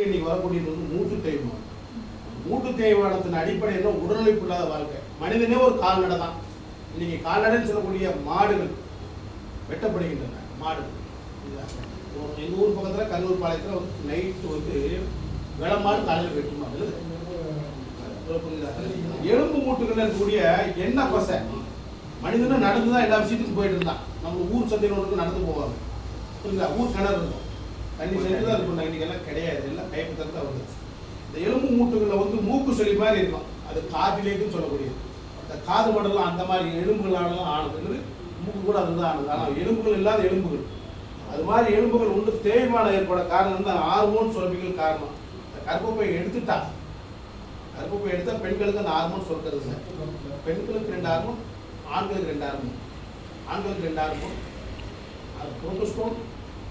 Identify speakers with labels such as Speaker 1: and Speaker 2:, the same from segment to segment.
Speaker 1: பேருக்கு இன்னைக்கு வரக்கூடியது வந்து மூட்டு தேய்மானம். மூட்டு தேய்மானத்தின் அடிப்படை என்ன? உடலுழைப்பு இல்லாத வாழ்க்கை. மனிதனே ஒரு கால்நடை தான். இன்னைக்கு கால்நடைன்னு சொல்லக்கூடிய மாடுகள் வெட்டப்படுகின்றன. மாடுகள். இதுதான். ஒரு எங்கள் ஊர் பக்கத்தில் கல்லூர் பாளையத்தில் வந்து நைட்டு வந்து விளம்பாடு காலையில் வெட்டுமாடு எலும்பு மூட்டுகள் இருக்கக்கூடிய என்ன பசை மனிதனும் நடந்து தான் எல்லா விஷயத்துக்கும் போயிட்டு இருந்தான். நம்ம ஊர் சந்தையில் ஒன்று நடந்து போவாங்க. புரியுதா? ஊர் கிணறு இருக்கும். தண்ணி செஞ்சு இருக்கும். தண்ணிகள்லாம் கிடையாது. எல்லாம் பைப்பு வருது இந்த எலும்பு மூட்டுகளில் வந்து மூக்கு சொல்லி மாதிரி இருக்கும். அது காதிலேக்கும் சொல்லக்கூடியது. அந்த காது மடலாம் அந்த மாதிரி எலும்புகளாலாம் ஆனது. மூக்கு கூட அதுதான் ஆனது. ஆனால் எலும்புகள் இல்லாத எலும்புகள். அது மாதிரி எலும்புகள் உண்டு தேய்மானம் ஏற்பட காரணம் தான் ஹார்மோன் சுரப்பிகள் காரணம். இந்த கர்ப்பப்பை எடுத்துட்டா கர்ப்பப்பை எடுத்தா பெண்களுக்கு அந்த ஹார்மோன் சுரக்கிறது சார். பெண்களுக்கு ரெண்டு ஹார்மோன் ஆண்களுக்கு ரெண்டு ஹார்மோன். ஆண்களுக்கு ரெண்டு ஹார்மோன். அது புரோட்டோஸ்டோன்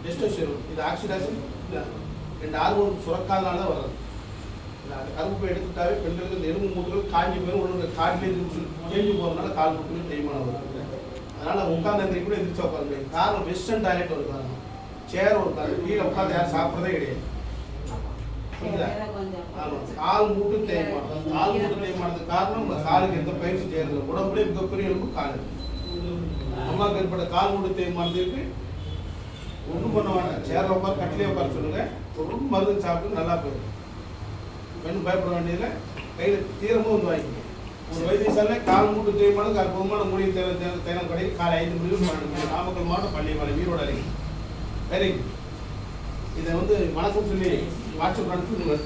Speaker 1: டெஸ்டோஸ்டெரோன். இது ஆக்சிடேஷன் ரெண்டு ஹார்மோன் சுரக்காதனால தான் வர்றது. அந்த கருப்பு எடுத்துட்டாவே பெண்களுக்கு இந்த எலும்பு மூட்டுகள் காஞ்சி போயிடும் ஒன்று காலிலே தேஞ்சு போகிறதுனால கால் மூட்டுகள் தேய்மானம் வரும். அதனால உட்காந்து எந்திரிக்க கூட எந்திரிச்சு உட்காந்து காரணம் வெஸ்டர்ன் டாய்லெட் ஒரு காரணம் சேர் ஒரு காரணம் கீழே உட்காந்து யாரும் சாப்பிட்றதே கிடையாது. கால் மூட்டு தேய்மானம். கால் மூட்டு தேய்மானத்துக்கு காரணம் உங்க காலுக்கு எந்த பயிற்சி செய்யறது உடம்புல மிகப்பெரிய எலும்பு கால். அம்மாவுக்கு ஏற்பட்ட கால் மூட்டு தேய்மானத்துக்கு ஒன்றும் பண்ண வேண்டாம் சேரில் உட்கார் கட்டிலே உட்கார சொல்லுங்கள் ஒரு மருந்து சாப்பிட்டு நல்லா போயிடும். பெண் பயப்பட வேண்டியதில்லை. கையில் தீரமும் வந்து வாங்கிக்கணும் ஒரு வைத்தியசாலை கால் மூட்டு தேய்மானம் அற்புதமான மூலிகை தேவை தேவை தேனம் கடை காலை ஐந்து மணிக்கு பன்னெண்டு நாமக்கல் மாவட்டம் பள்ளிமலை ஈரோடு அருகே. வெரி இதை வந்து வணக்கம் சொல்லி வாட்ஸ்அப் அனுப்பி நீங்கள்